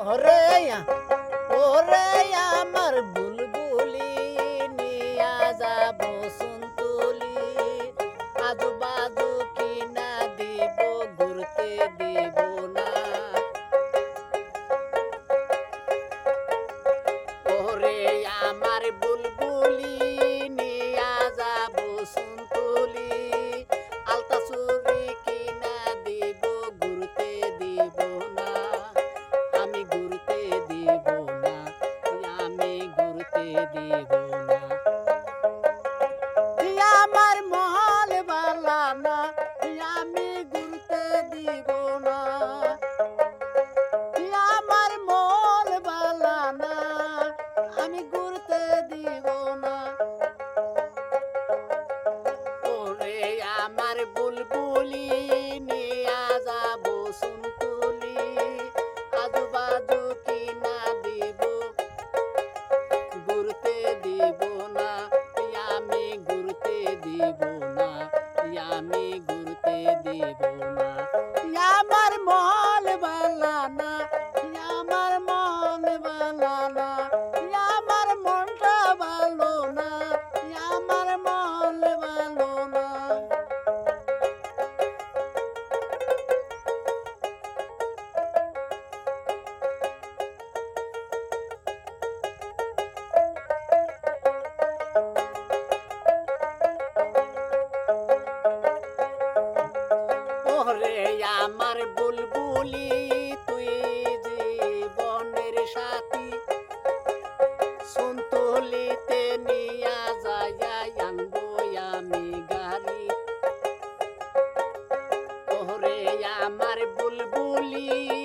ওরে ওরে করতে দিব না। ওরে আমার বুলবুলি, নিয়া যাব সুনতুলি। আজুবাজু কি না দিব, ঘুরতে দিব না। আমি ঘুরতে দিব না আমি ঘুরতে দিব না। আমার মহল বালানা ali.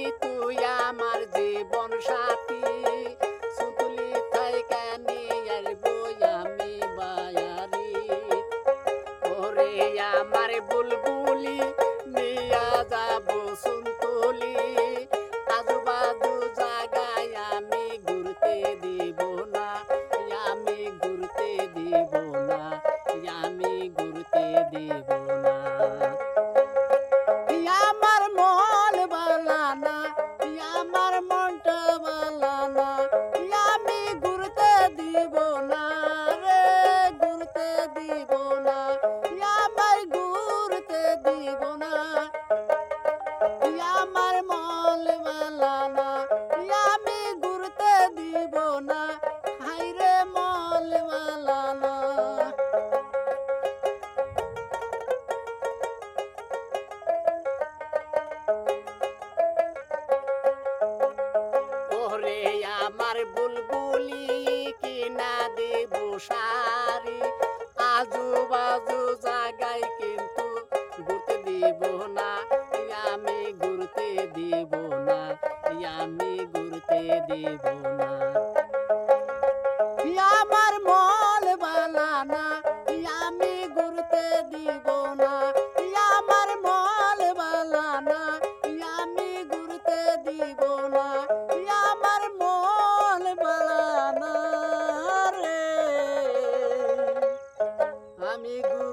ওরে আমার বুলবুলি কিনা দেব সারি। আজু বাজু জায়গায় কিন্তু ঘুরতে দিব না আমি ঘুরতে দিব না আমি ঘুরতে দিব না। comigo.